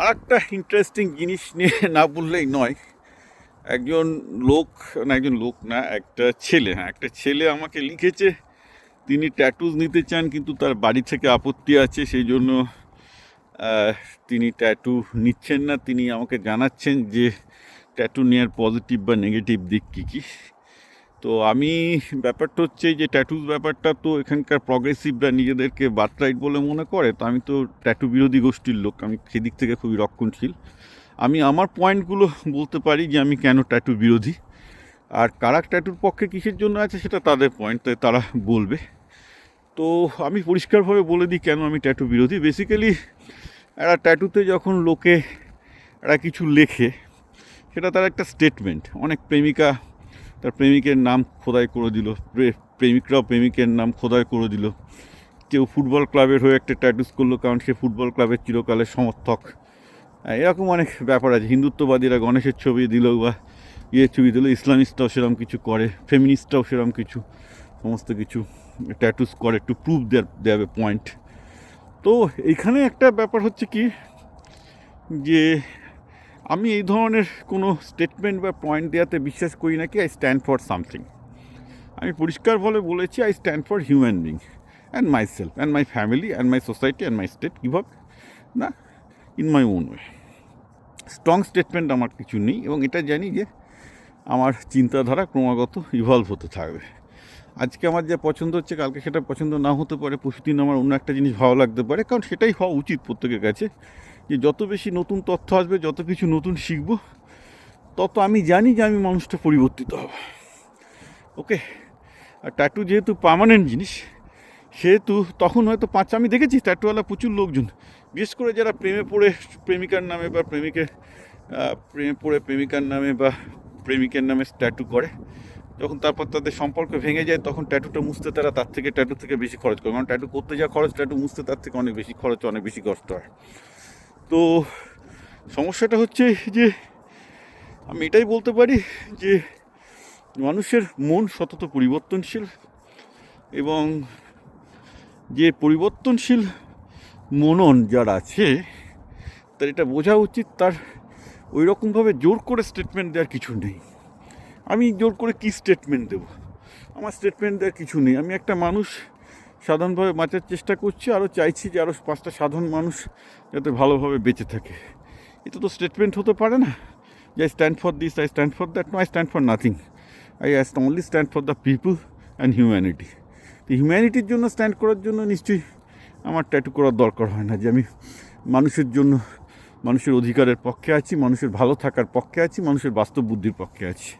আর একটা ইন্টারেস্টিং জিনিস নিয়ে না বললেই নয়। একজন লোক, না একজন লোক না, একটা ছেলে হ্যাঁ একটা ছেলে আমাকে লিখেছে। তিনি ট্যাটুজ নিতে চান, কিন্তু তার বাড়ি থেকে আপত্তি আছে, সেই জন্য তিনি ট্যাটু নিচ্ছেন না। তিনি আমাকে জানাচ্ছেন যে ট্যাটু নেওয়ার পজিটিভ বা নেগেটিভ দিক কী কী। তো আমি ব্যাপারটা হচ্ছে যে ট্যাটুজ ব্যাপারটা তো এখানকার প্রগ্রেসিভরা নিজেদেরকে বার্থরাইট বলে মনে করে, তো আমি তো ট্যাটু বিরোধী গোষ্ঠীর লোক, আমি সেদিক থেকে খুবই রক্ষণশীল। আমি আমার পয়েন্টগুলো বলতে পারি যে আমি কেন ট্যাটু বিরোধী, আর কারা ট্যাটুর পক্ষে কিসের জন্য আছে সেটা তাদের পয়েন্ট তাই তারা বলবে। তো আমি পরিষ্কারভাবে বলে দিই কেন আমি ট্যাটু বিরোধী। বেসিক্যালি একটা ট্যাটুতে যখন লোকে একটা কিছু লেখে, সেটা তার একটা স্টেটমেন্ট অনেক প্রেমিকা তার প্রেমিকের নাম খোদাই করে দিল। প্রেমিকরাও প্রেমিকের নাম খোদাই করে দিল। কেউ ফুটবল ক্লাবের হয়ে একটা ট্যাটুস করল, কারণ সে ফুটবল ক্লাবের চিরকালের সমর্থক। এরকম অনেক ব্যাপার আছে। হিন্দুত্ববাদীরা গণেশের ছবি দিল বা ইয়ে ছবি দিল, ইসলামিস্টরাও সেরকম কিছু করে ফেমিনিস্টরাও সেরকম কিছু, সমস্ত কিছু ট্যাটুস করে টু প্রুভ দেয়ার পয়েন্ট তো এইখানে একটা ব্যাপার হচ্ছে কি, যে আমি এই ধরনের কোনো স্টেটমেন্ট বা পয়েন্ট দেওয়াতে বিশ্বাস করি না কি আই স্ট্যান্ড ফর সামথিং আমি পরিষ্কারভাবে বলেছি I stand for human being and myself and my family and my society and my state কী না in my own way strong statement আমার কিছু নেই এবং এটা জানি যে আমার চিন্তাধারা ক্রমাগত ইভলভ হতে থাকবে। আজকে আমার যা পছন্দ হচ্ছে, কালকে সেটা পছন্দ না হতে পারে, পরশুদিন আমার অন্য একটা জিনিস ভালো লাগতে পারে, কারণ সেটাই হওয়া উচিত প্রত্যেকের কাছে। যে যত বেশি নতুন তথ্য আসবে, যত কিছু নতুন শিখব, তত আমি জানি যে আমি মানুষটা পরিবর্তিত হব। ওকে? আর ট্যাটু যেহেতু পার্মানেন্ট জিনিস, সেহেতু তখন হয়তো পাঁচ, আমি দেখেছি ট্যাটুওয়ালা প্রচুর লোকজন। বিশেষ করে যারা প্রেমে পড়ে, প্রেমিকার নামে বা প্রেমিকের প্রেমে পড়ে প্রেমিকার নামে বা প্রেমিকের নামে ট্যাটু করে, যখন তারপর তাদের সম্পর্ক ভেঙে যায়, তখন ট্যাটুটা মুছতে তারা তার থেকে ট্যাটু থেকে বেশি খরচ করে। কারণ ট্যাটু করতে যা খরচ ট্যাটু মুছতে তার থেকে অনেক বেশি খরচ, অনেক বেশি কষ্ট হয়। তো সমস্যাটা হচ্ছে যে আমি এটাই বলতে পারি যে মানুষের মন সতত পরিবর্তনশীল এবং যে পরিবর্তনশীল মনন যার আছে, তার এটা বোঝা উচিত তার ওই রকমভাবে জোর করে স্টেটমেন্ট দেওয়ার কিছু নেই। আমি জোর করে কী স্টেটমেন্ট দেবো? আমার স্টেটমেন্ট দেওয়ার কিছু নেই। আমি একটা মানুষ সাধারণভাবে বাঁচার চেষ্টা করছি, আরও চাইছি যে আরও পাঁচটা সাধারণ মানুষ যাতে ভালোভাবে বেঁচে থাকে। এটা তো স্টেটমেন্ট হতে পারে না, যে I stand for this I stand for that no I stand for nothing I I only stand for the people and humanity তো হিউম্যানিটির জন্য স্ট্যান্ড করার জন্য নিশ্চয়ই আমার ট্যাটু করার দরকার হয় না, যে আমি মানুষের জন্য, মানুষের অধিকারের পক্ষে আছি, মানুষের ভালো থাকার পক্ষে আছি, মানুষের বাস্তব বুদ্ধির পক্ষে আছি।